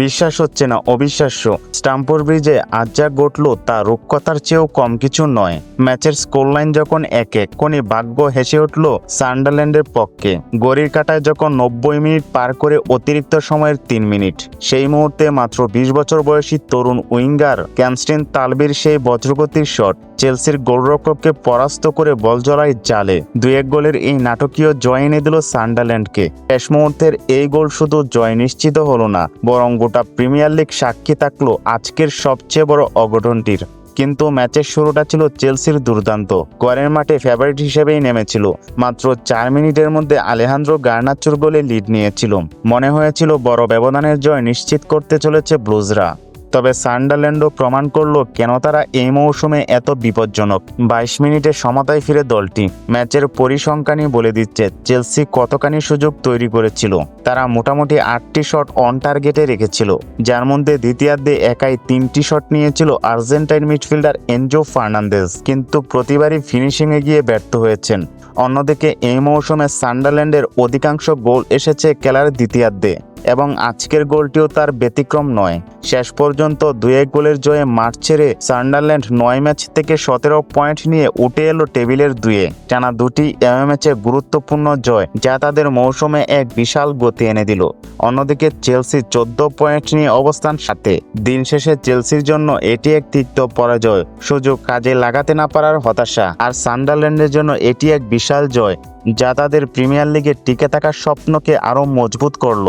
বিশ্বাস হচ্ছে না অবিশ্বাস্য। স্টাম্পোর ব্রিজে আজ যা ঘটল তা রূপকথার চেয়েও কম কিছু নয়। ম্যাচের স্কোর লাইন যখন এক এক কোনি ভাগ্য হেসে উঠল সান্ডারল্যান্ডের পক্ষে। গড়ির কাটায় যখন নব্বই মিনিট পার করে অতিরিক্ত সময়ের তিন মিনিট, সেই মুহূর্তে মাত্র বিশ বছর বয়সী তরুণ উইঙ্গার ক্যানস্টিন তালবির সেই বজ্রগতির শট, চেলসির গোলরক্ষককে পরাস্ত করে বল জড়ায় জালে। দুই এক গোলের এই নাটকীয় জয় এনে দিল সান্ডারল্যান্ডকে। শেষ মুহূর্তের এই গোল শুধু জয় নিশ্চিত হলো না, বরং গোটা প্রিমিয়ার লিগ সাক্ষী থাকল আজকের সবচেয়ে বড় অঘটনটির। কিন্তু ম্যাচের শুরুটা ছিল চেলসির দুর্দান্ত। কোয়ারের মাঠে ফেভারিট হিসেবেই নেমেছিল। মাত্র চার মিনিটের মধ্যে আলেহান্দ্রো গার্নাচুর গোলে লিড নিয়েছিল। মনে হয়েছিল বড় ব্যবধানের জয় নিশ্চিত করতে চলেছে ব্লুজরা। তবে সান্ডারল্যান্ডও প্রমাণ করল কেন তারা এই মৌসুমে এত বিপজ্জনক। বাইশ মিনিটে সমতায় ফিরে দলটি। ম্যাচের পরিসংখ্যানই বলে দিচ্ছে, চেলসি কতখানি সুযোগ তৈরি করেছিল। তারা মোটামুটি আটটি শট অন টার্গেটে রেখেছিল। যার মধ্যে দ্বিতীয়ার্ধে একাই তিনটি শট নিয়েছিল আর্জেন্টাইন মিডফিল্ডার এনজো ফার্নান্দেজ। কিন্তু প্রতিবারই ফিনিশিংয়ে গিয়ে ব্যর্থ হয়েছেন। অন্যদিকে এই মৌসুমে সান্ডারল্যান্ডের অধিকাংশ গোল এসেছে খেলার দ্বিতীয়ার্ধে। এবং আজকের গোলটিও তার ব্যতিক্রম নয়। শেষ পর্যন্ত এক গোলের জয়ে মাঠ ছেড়ে সান্ডারল্যান্ড নয় ম্যাচ থেকে সতেরো পয়েন্ট নিয়ে উঠে এলো টেবিলের দুয়ে। টানা দুটি এম ম্যাচে গুরুত্বপূর্ণ জয়, যা তাদের মৌসুমে এক বিশাল গতি এনে দিল। অন্যদিকে চেলসি চোদ্দ পয়েন্ট নিয়ে অবস্থান সাথে। দিন শেষে চেলসির জন্য এটি এক তিক্ত পরাজয়, সুযোগ কাজে লাগাতে না পারার হতাশা। আর সান্ডারল্যান্ডের জন্য এটি এক বিশাল জয়, যা তাদের প্রিমিয়ার লিগে টিকে থাকার স্বপ্নকে আরও মজবুত করল।